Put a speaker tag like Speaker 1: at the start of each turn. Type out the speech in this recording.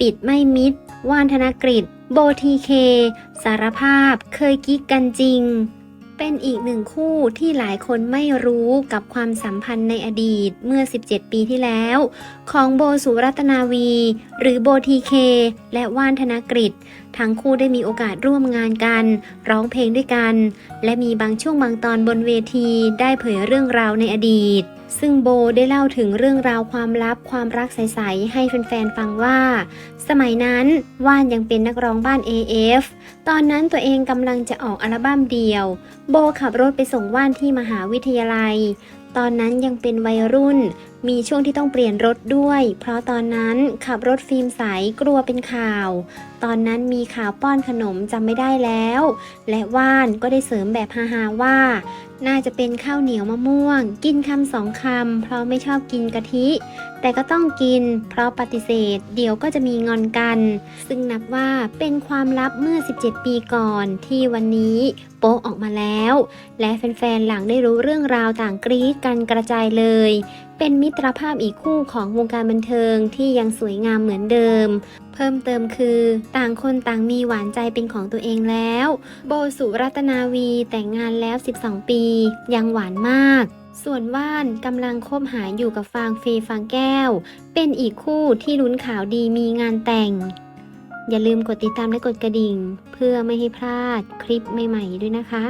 Speaker 1: ปิดไม่มิด ว่านธนกฤษ โบทีเค สารภาพ เคยกิ๊กกันจริง เป็นอีกหนึ่งคู่ที่หลายคนไม่รู้กับความสัมพันธ์ในอดีตเมื่อ 17 ปีที่แล้ว ของโบสุรัตนาวี หรือโบทีเค และว่านธนกฤษ ทั้งคู่ได้มีโอกาสร่วมงานกัน ร้องเพลงด้วยกัน และมีบางช่วงบางตอนบนเวทีได้เผยเรื่องราวในอดีต ซึ่งโบได้เล่าถึงเรื่องราวความลับความรักใส ๆ ให้แฟน ๆ ฟังว่า สมัยนั้นว่านยังเป็นนักร้องบ้าน AF ตอนนั้นตัวเองกำลังจะออกอัลบั้มเดียว โบขับรถไปส่งว่านที่มหาวิทยาลัย ตอนนั้นยังเป็นวัยรุ่น มีช่วงที่ต้องเปลี่ยนรถด้วย เพราะตอนนั้นขับรถฟิล์มใสกลัวเป็นข่าว ตอนนั้นมีข่าวป้อนขนมจำไม่ได้แล้ว และว่านก็ได้เสริมแบบฮาๆว่า น่าจะเป็นข้าวเหนียวมะม่วง กินคำสองคำเพราะไม่ชอบกินกะทิ แต่ก็ต้องกิน เพราะปฏิเสธ เดี๋ยวก็จะมีงอนกัน ซึ่งนับว่าเป็นความลับเมื่อ 17 ปีก่อนที่วันนี้โป๊ะออกมาแล้ว และแฟนๆหลังได้รู้เรื่องราวต่างกรี๊ดกันกระจายเลยเป็นมิตรภาพอีกคู่ของวงการบันเทิงที่ยังสวยงามเหมือนเดิม เพิ่มเติมคือ ต่างคนต่างมีหวานใจเป็นของตัวเองแล้ว โบสุรัตนาวีแต่งงานแล้ว 12 ปี ยังหวานมาก ส่วนว่านกำลังคบหาอยู่กับฟางเฟยฟางแก้ว เป็นอีกคู่ที่ลุ้นข่าวดีมีงานแต่ง อย่าลืมกดติดตามและกดกระดิ่ง เพื่อไม่ให้พลาดคลิปใหม่ ๆ ด้วยนะคะ